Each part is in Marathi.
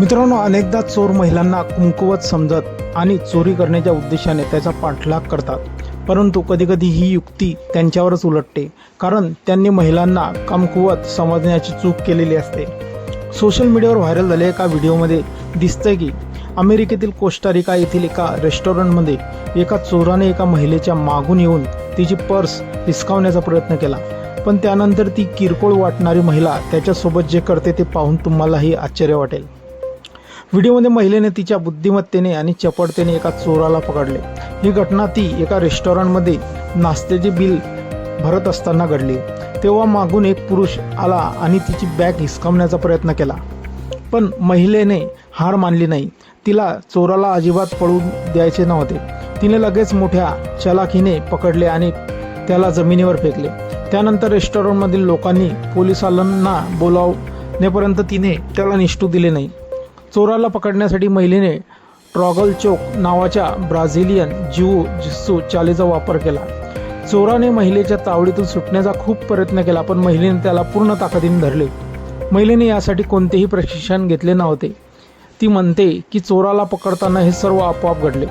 मित्रांनो अनेकदा चोर महिलांना कुंकुवत समजत आणि चोरी करण्याच्या उद्देशाने त्याचा पाठलाग करतात. परंतु कधीकधी ही युक्ती त्यांच्यावरच उलटते कारण त्यांनी महिलांना कमकुवत समजण्याची चूक केलेली असते. सोशल मीडियावर व्हायरल झालेल्या एका व्हिडिओमध्ये दिसतंय की अमेरिकेतील कोस्टारिका येथील एका रेस्टॉरंटमध्ये एका चोराने एका महिलेच्या मागून येऊन तिची पर्स हिसकावण्याचा प्रयत्न केला. पण त्यानंतर ती किरकोळ वाटणारी महिला त्याच्यासोबत जे करते ते पाहून तुम्हालाही आश्चर्य वाटेल. व्हिडिओमध्ये महिलेने तिच्या बुद्धिमत्तेने आणि चपडतेने एका चोराला पकडले. ही घटना ती एका रेस्टॉरंटमध्ये नाश्त्याचे बिल भरत असताना घडली. तेव्हा मागून एक पुरुष आला आणि तिची बॅग हिसकावण्याचा प्रयत्न केला. पण महिलेने हार मानली नाही. तिला चोराला अजिबात पळू द्यायचे नव्हते. तिने लगेच मोठ्या चलाखीने पकडले आणि त्याला जमिनीवर फेकले. त्यानंतर रेस्टॉरंटमधील लोकांनी पोलिसांना बोलावण्यापर्यंत तिने त्याला निष्ठू दिले नाही. चोराला पकडण्यासाठी महिलेने ट्रॉगल चोक नावाच्या ब्राझिलियन जिऊ जिस्सू चालीचा वापर केला. चोराने महिलेच्या तावडीतून सुटण्याचा खूप प्रयत्न केला पण महिलेने त्याला पूर्ण ताकदीने धरले. महिलेने यासाठी कोणतेही प्रशिक्षण घेतले नव्हते. ती म्हणते की चोराला पकडताना हे सर्व आपोआप घडले.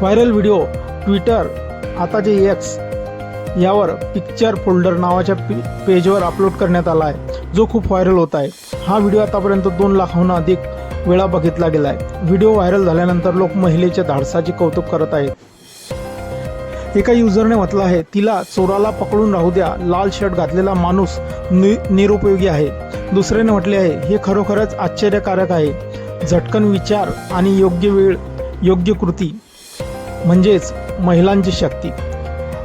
व्हायरल व्हिडिओ ट्विटर आता जे एक्स यावर पिक्चर फोल्डर नावाच्या पेजवर अपलोड करण्यात आला आहे. जो खूप व्हायरल होत आहे. हा व्हिडिओ आतापर्यंत दोन लाखाहून अधिक वेळा बघितला गेला आहे व्हिडिओ व्हायरल झाल्यानंतर लोक महिलेच्या धाडसाचे कौतुक करत आहेत. एका युजरने म्हटलं आहे तिला चोराला पकडून राहू द्या. लाल शर्ट घातलेला माणूस नि निरुपयोगी आहे. दुसऱ्याने म्हटले आहे हे खरोखरच आश्चर्यकारक आहे. झटकन विचार आणि योग्य वेळ योग्य कृती म्हणजेच महिलांची शक्ती.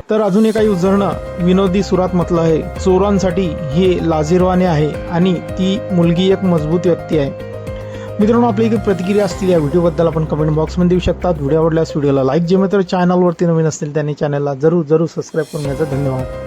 तर अजून एका युजरनं विनोदी सुरात म्हटलं आहे. चोरांसाठी हे लाजिरवाने आहे आणि ती मुलगी एक मजबूत व्यक्ती आहे. मित्रांनो आपली एक प्रतिक्रिया असतील या व्हिडिओबद्दल आपण कमेंट बॉक्समध्ये देऊ शकतात. व्हिडिओ आवडल्यास व्हिडिओला लाईक जे मित्र चॅनलवरती नवीन असतील त्यांनी चॅनलला जरूर जरूर सबस्क्राईब करून घ्यायचं. धन्यवाद.